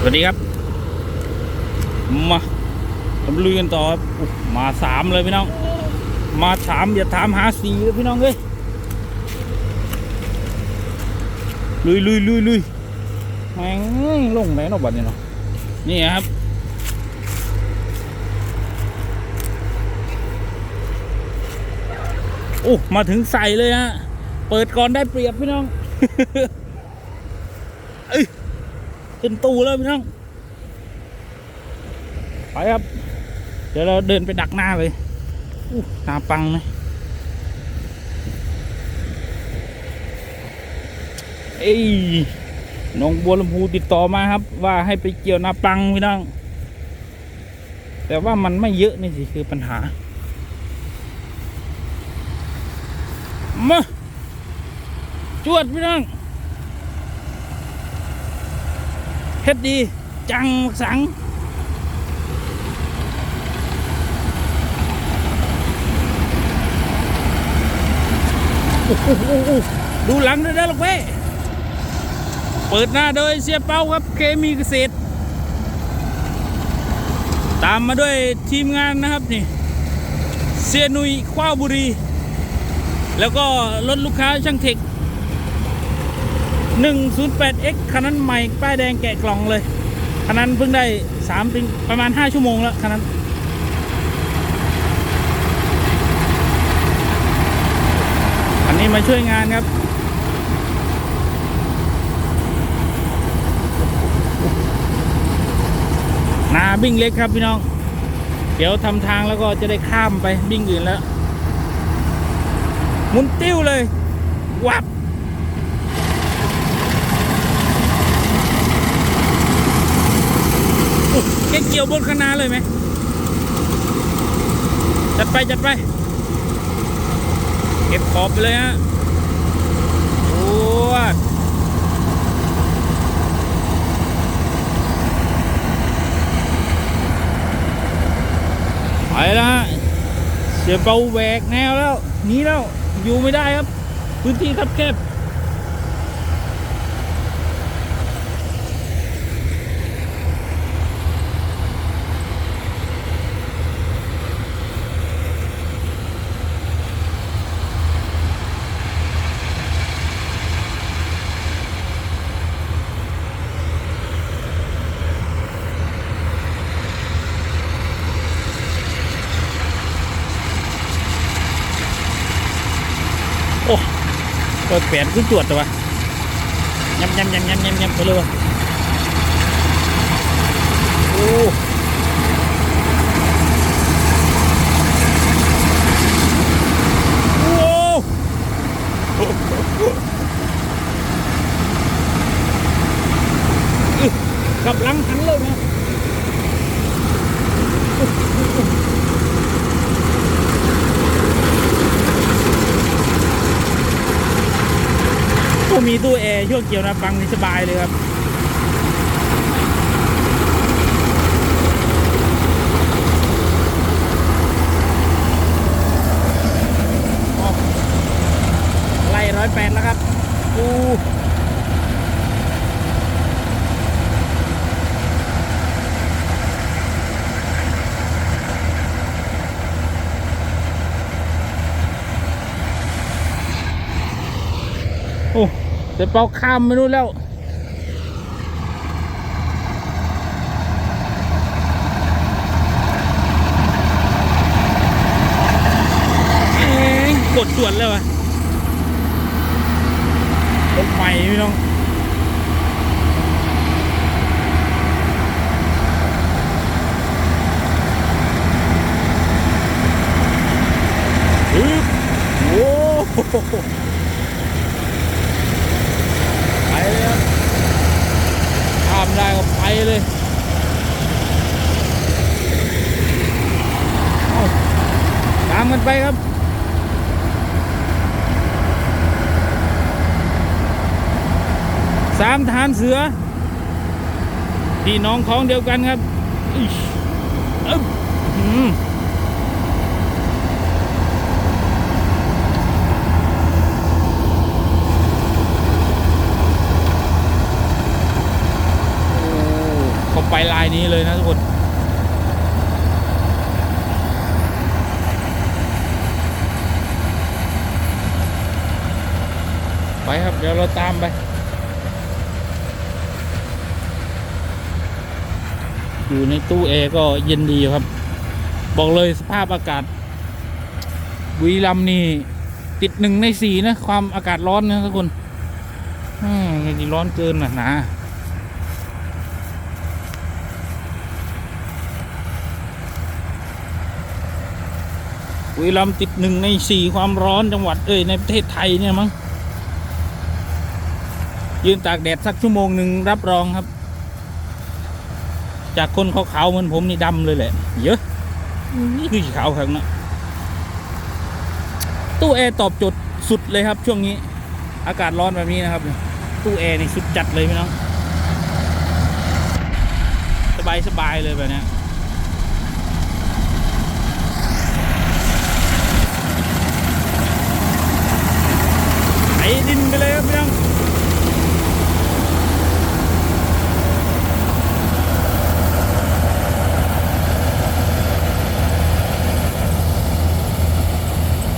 สวัสดีครับ มาทำลุยกันต่อครับมาสามเลยพี่น้อง มาถามอย่าถามหาสีเลยพี่น้องเอ้ยลุยลุยลุยลุยแม่งลงไหนเนาะบัดนี้เนาะนี่ครับโอ้มาถึงใส่เลยฮะเปิดก่อนได้เปรียบพี่น้องเอ้ย ขึ้นตู้แล้วพี่น้อง ไปครับ เดี๋ยวเราเดินไปดักหน้าเลยอู้หนาปังเลยเอ้ยน้องบัวลำพูติดต่อมาครับ ว่าให้ไปเกี่ยวนาปังพี่น้อง แต่ว่ามันไม่เยอะนี่สิคือปัญหามาจวดพี่น้อง เฮ็ดดี จังสัง ดูหลังด้วยนะลูกเว้ยเปิดหน้าโดยเสียเป้าครับเคมีเกษตร ตามมาด้วยทีมงานนะครับนี่ เสียนุยคว้าวบุรี แล้วก็รถลูกค้าช่างเทค 108X คันนั้นใหม่ป้ายแดงแกะกล่องเลยคันนั้นเพิ่งได้3ถึงประมาณ 5 ชั่วโมงแล้วคันนั้นอันนี้มาช่วยงานครับนาบิ้งเล็กครับพี่น้อง เดี๋ยวทำทางแล้วก็จะได้ข้ามไปบิ้งอื่นแล้ว มุนติ้วเลย วับ อุ๊ย แกเกี่ยวบนคณะเลยไหมจัดไปจัดไป เก็บขอบไปเลยฮะโอ้ยไปแล้วฮะเสียเบาแหวกแนวแล้วหนีแล้วอยู่ไม่ได้ครับ พื้นที่คับแคบ โอ้เปิดแผนขึ้นจวดแต่ว่ายำยำยำยำยำยำไปเลยวะโอ้โหอึ๊ะกลับหลังหันเลยนะโอ้ มีตู้แอร์ช่วงเกี่ยวนะฟังนี่สบายเลยครับ ไล่ร้อยแปดแล้วครับอูโอ้ เดี๋ยวเปาข้ามไปนู่นแล้วกดส่วนแล้วอะ รถใหม่พี่น้องอึ๊บโอ้โหไปเลยครับข้ามได้ก็ไปเลยเอาตาม กันไปครับสามทหารเสือพี่น้องของเดียวกันครับอิ๊ยอึ๊บอืมไปลายนี้เลยนะทุกคน ไปครับ เดี๋ยวเราตามไป อยู่ในตู้แอร์ก็เย็นดีครับ บอกเลยสภาพอากาศบุรีรัมนี่ ติดหนึ่งในสี่นะ ความอากาศร้อนนะทุกคนอืมร้อนเกินนะหนาบุรีรัมติดหนึ่งในสี่ความร้อนจังหวัดเอ้ยในประเทศไทยเนี่ยมั้ง ยืนตากแดดสักชั่วโมงหนึ่งรับรองครับ จากคนขาวๆเหมือนผมนี่ดำเลยแหละ เยอะนี่คือขาวครับนะตู้แอร์ตอบโจทย์สุดเลยครับ ช่วงนี้ อากาศร้อนแบบนี้นะครับ ตู้แอร์นี่สุดจัดเลยพี่น้องสบายสบายเลยแบบนี้ยไถดินไปเลยครับพี่น้อง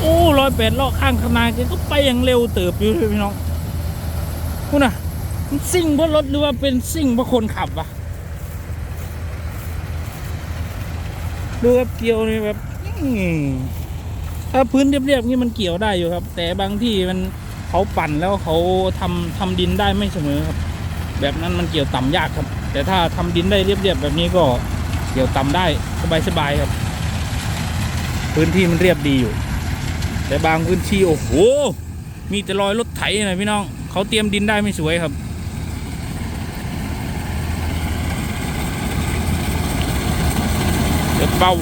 โอยแปดเลาะข้างขนาแกก็ไปอย่างเร็วเติบอยู่เลยพี่น้องพูดนะมันซิ่งเพราะรถหรือว่าเป็นซิ่งเพราะคนขับวะดูครับเกี่ยวนี่แบบถ้าพื้นเรียบๆนี่มันเกี่ยวได้อยู่ครับ แต่บางที่มันเขาปั่นแล้วเขาทำทำดินได้ไม่เสมอครับ แบบนั้นมันเกี่ยวต่ำยากครับ แต่ถ้าทำดินได้เรียบๆแบบนี้ก็เกี่ยวต่ำได้สบายๆครับ พื้นที่มันเรียบดีอยู่ แต่บางพื้นที่โอ้โห มีแต่รอยรถไถนะพี่น้อง เขาเตรียมดินได้ไม่สวยครับ เดี๋ยวเป่า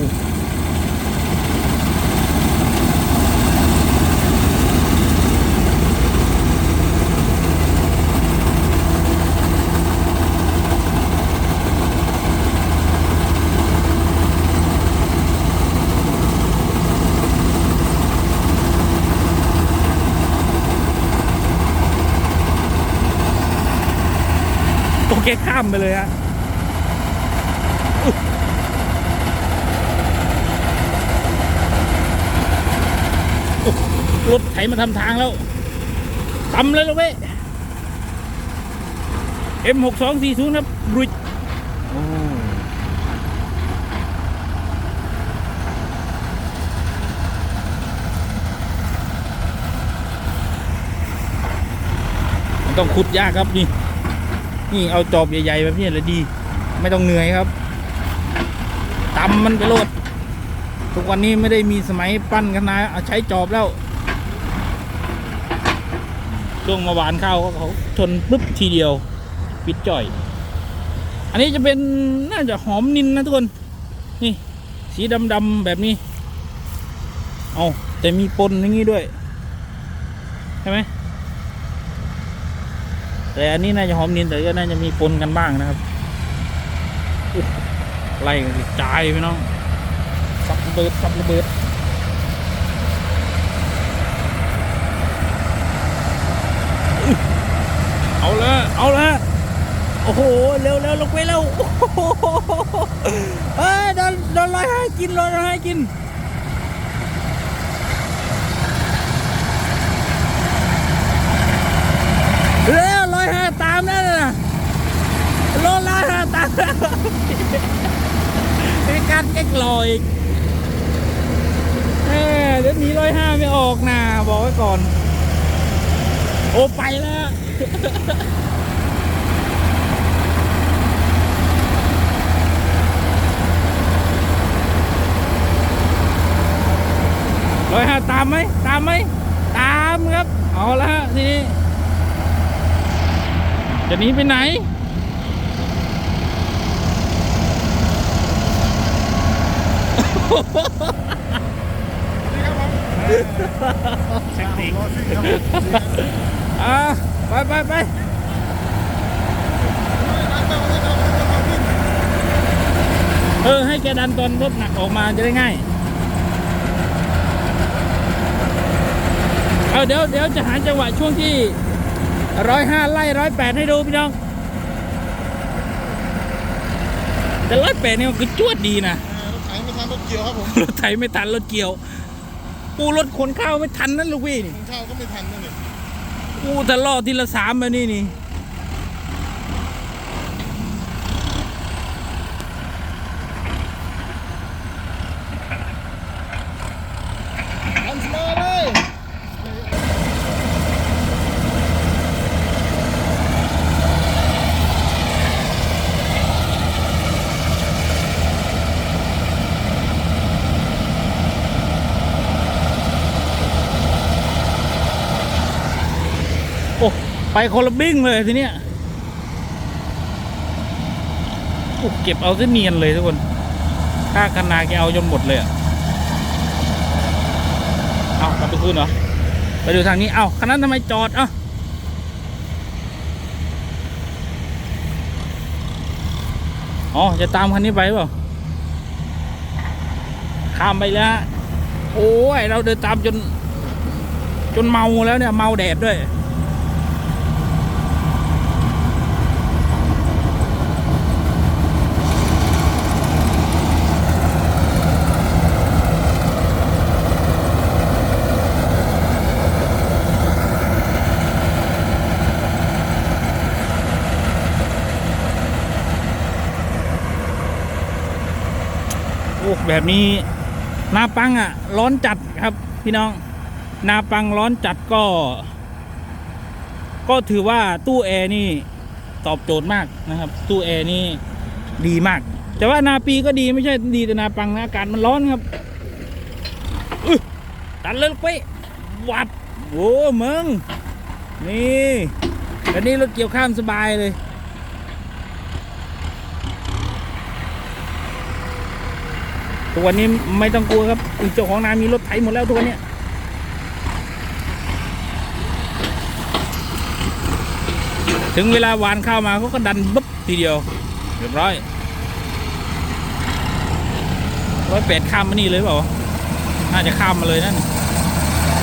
โอเคข้ามไปเลยฮะอุ๊ยอุ๊ยรถไถมาทำทางแล้วตำเลยลูกเว้ย M6240 ครับรุยมันต้องขุดยากครับนี่ นี่เอาจอบใหญ่ๆแบบนี้เลยดี ไม่ต้องเหนื่อยครับตำมันไปโลดทุกวันนี้ไม่ได้มีสมัยปั้นกันนะเอาใช้จอบแล้วช่วงมาหวานข้าวเขาชนปุ๊บทีเดียว ปิดจ่อย อันนี้จะเป็นน่าจะหอมนินนะทุกคน นี่ สีดำๆแบบนี้ เอาแต่มีปนอย่างนี้ด้วย ใช่ไหม แต่อันนี้น่าจะหอมนินแต่ก็น่าจะมีปนกันบ้างนะครับไล่กันกระจายพี่น้องสับระเบิดสับระเบิดเอาละเอาละโอ้โห เร็วเร็วลงไปเร็วเอ้ยโดนโดนร้อยห้กินร้อยห้กินเร็ว ร้อยห้าตามแล้วนะโลร้อยห้าตามแล้วเป็นการแก๊กลอยเอ้ยเดี๋ยวหนีร้อยห้าไม่ออกนะบอกไว้ก่อน โอ้ไปแล้วร้อยห้าตามไหมตามไหมตามครับ เอาละทีนี้ จะหนีไปไหนเทคนิคอ่าไปไปไปเออ ให้แกดันตอนรถหนักออกมาจะได้ง่าย เอาเดี๋ยวเดี๋ยวจะหาจังหวะช่วงที่ ร้อยห้าไล่ร้อยแปดให้ดูพี่น้อง แต่ร้อยแปดนี่มันคือจวดดีนะอ่ารถไถไม่ทันรถเกี่ยวครับผม รถไถไม่ทันรถเกี่ยวกูรถขนข้าวไม่ทันนั่นลูกพี่นี่ของเช่าก็ไม่ทันนั่นนี่กูแต่ล่อทีละสามแบบนี้นี่ทันสบายเลย โอ้ ไปคนละบิ้งเลยทีเนี้ยเก็บเอาซะเนียนเลยทุกคนค่าคนาแกเอาจนหมดเลยอะเอากลับไปคืนเหรอ ไปดูทางนี้ เอาคันนั้นทำไมจอด เอ้าอ๋อ จะตามคันนี้ไปเปล่า ข้ามไปแล้ว โอ้ย เราเดินตามจน จนเมาแล้วเนี่ย เมาแดดด้วย อ้แบบนี้นาปังอะ ร้อนจัดครับ พี่น้อง นาปังร้อนจัดก็ ก็ถือว่าตู้แอร์นี่ตอบโจทย์มากนะครับ ตู้แอร์นี่ดีมาก แต่ว่านาปีก็ดีไม่ใช่ดีแต่นาปังนะอากาศมันร้อนครับอึ๊ะตัดเลยลูกไปวัดโอ้เมึงนี่อันนี้รถเกี่ยวข้ามสบายเลย ทุกวันนี้ไม่ต้องกลัวครับเจ้าของนามีรถไถหมดแล้วทุกวันนี้ถึงเวลาหวานข้าวมาเขาก็ดันบุ๊บทีเดียวเรียบร้อยร้อยแปดข้ามมานี่เลยเปล่าน่าจะข้ามมาเลยนั่น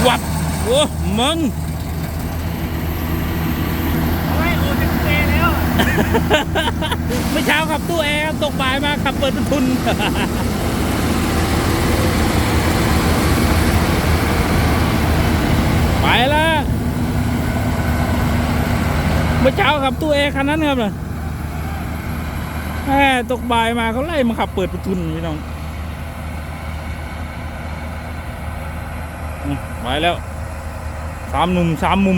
วับโอ้มึงไม่โอ้จะเตะแล้วเมื่อเช้าขับตู้แอร์ตกบ่ายมาขับเปิดประทุน ไปแล้วเมื่อเช้าขับตู้แอร์คันนั้นครับน่ะแหมตกบ่ายมาเขาไล่มาขับเปิดประทุนพี่น้องไปแล้วสามหนุ่มสามมุม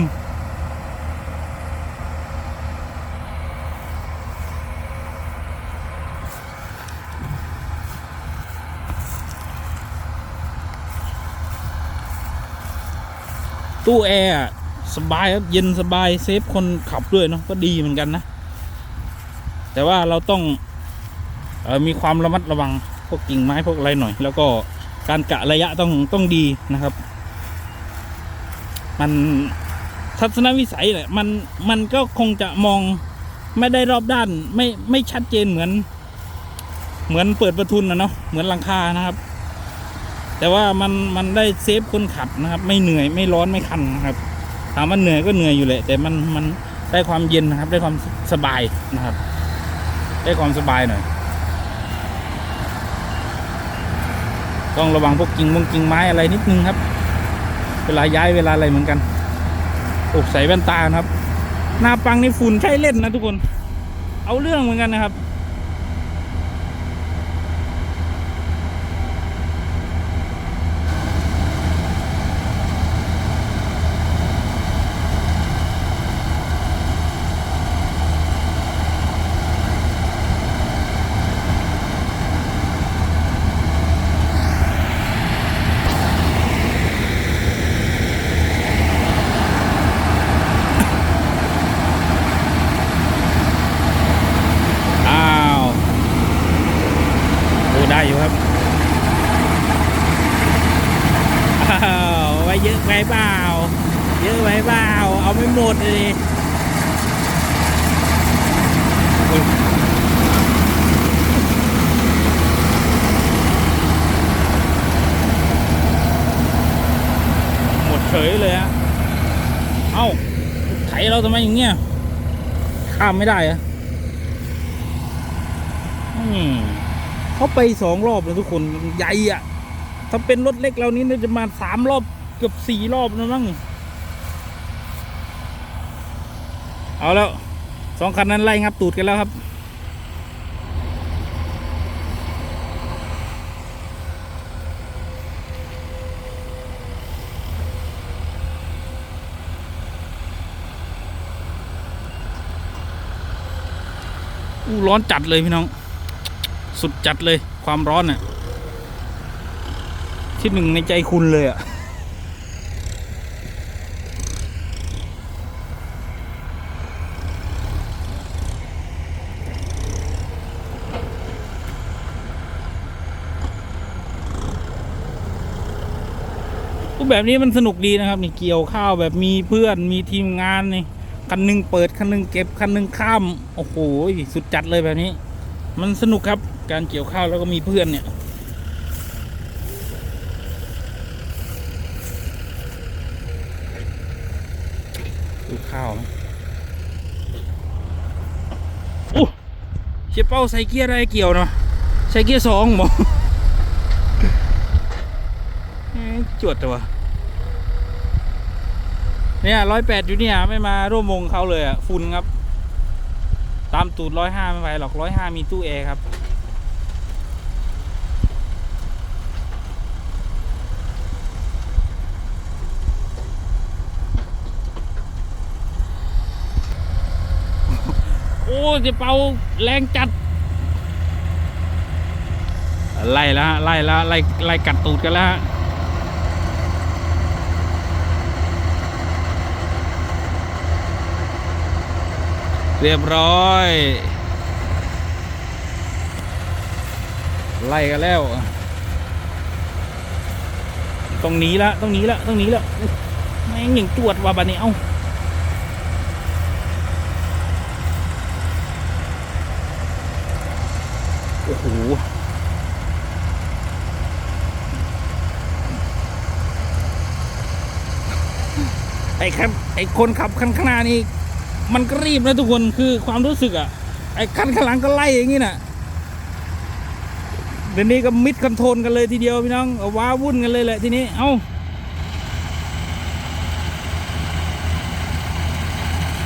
ตู้แอร์อะ สบายครับเย็นสบายเซฟคนขับด้วยเนาะก็ดีเหมือนกันนะ แต่ว่าเราต้องออมีความระมัดระวังพวกกิ่งไม้พวกอะไรหน่อย แล้วก็การกะระยะต้องต้องดีนะครับ มันทัศนวิสัยแหละมันมันก็คงจะมองไม่ได้รอบด้านไม่ไม่ชัดเจนเหมือน เหมือนเปิดประทุนนะเนาะเหมือนหลังคานะครับ แต่ว่ามันมันได้เซฟคนขับนะครับ ไม่เหนื่อยไม่ร้อนไม่คันนะครับามว่าเหนื่อยก็เหนื่อยอยู่แหละแต่มันมันได้ความเย็นนะครับ ได้ความสบายนะครับ ได้ความสบายหน่อย ต้องระวังพวกกิ่งมงกิ่งไม้อะไรนิดนึงครับ เวลาย้ายเวลาอะไรเหมือนกันอกใส่แว่นตานะครับ หน้าปังนี่ฝุ่นใช่เล่นนะทุกคน เอาเรื่องเหมือนกันนะครับ อ้าวโอ้ได้อยู่ครับ อ้าวไว้เยอะไปเปล่า เยอะไปเปล่า เอาไม่หมดเลยอุ๊ยหมดเฉยเลยฮะ เอ้าไถเราทำไม อย่างเงี้ยข้ามไม่ได้เหรอะอืเขาไปสองรอบเลยทุกคนใหญ่อะถ้าเป็นรถเล็กเรานี้น่าจะมาสามรอบเกือบสี่รอบแล้วมั้งเอาแล้วสองคันนั้นไล่งับตูดกันแล้วครับ ร้อนจัดเลยพี่น้อง สุดจัดเลย ความร้อนอะที่หนึ่งในใจคุณเลยอะรูแบบนี้มันสนุกดีนะครับนี่เกี่ยวข้าวแบบมีเพื่อนมีทีมงานนี่ คันหนึงเปิดคันหนึงเก็บคันหนึงข้ามโอ้โหสุดจัดเลยแบบนี้ มันสนุกครับการเกี่ยวข้าวแล้วก็มีเพื่อนเนี่ยดูข้าวไหมโอ้เชียเป้าใส่เกียร์อะไรเกี่ยวเนาะใส่เกียร์สองหมอเอ๊ะจวดตัวะ เนี่ยร้อยแปดอยู่เนี่ยไม่มาร่วมวงเขาเลยอะฝุ่นครับ ตามตูดร้อยห้าไม่ไหวหรอกร้อยห้ามีตู้แอร์ครับโอ้จะเป่าแรงจัด ไล่แล้วฮะไล่แล้วไล่ไล่กัดตูดกันแล้ว เรียบร้อย ไล่กันแล้วต้องหนีละต้องหนีละต้องหนีละแม่งย่างจวดว่ะบัดนี้เอ้าโอ้โหไอ้ครับไอ้คนขับคันข้างหน้านี่ มันก็รีบนะทุกคนคือความรู้สึกอะไอ้คันข้างหลังก็ไล่อย่างนี้น่ะเดี๋ยวนี้ก็มิดคอนโทรลกันเลยทีเดียวพี่น้องว้าวุ่นกันเลยแหละทีนี้เอ้า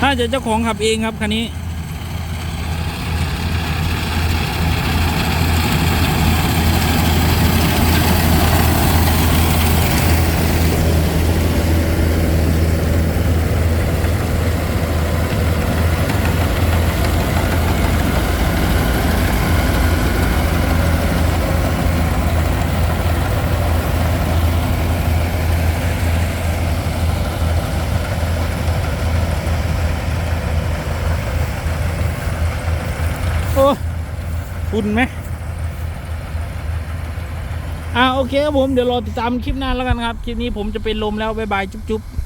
ถ้าจะเจ้าของขับเองครับคันนี้ โอ้ คุณไหมอ่าโอเคครับผมเดี๋ยวรอติดตามคลิปหน้าแล้วกันครับ คลิปนี้ผมจะเป็นลมแล้ว บ๊ายบาย จุ๊บ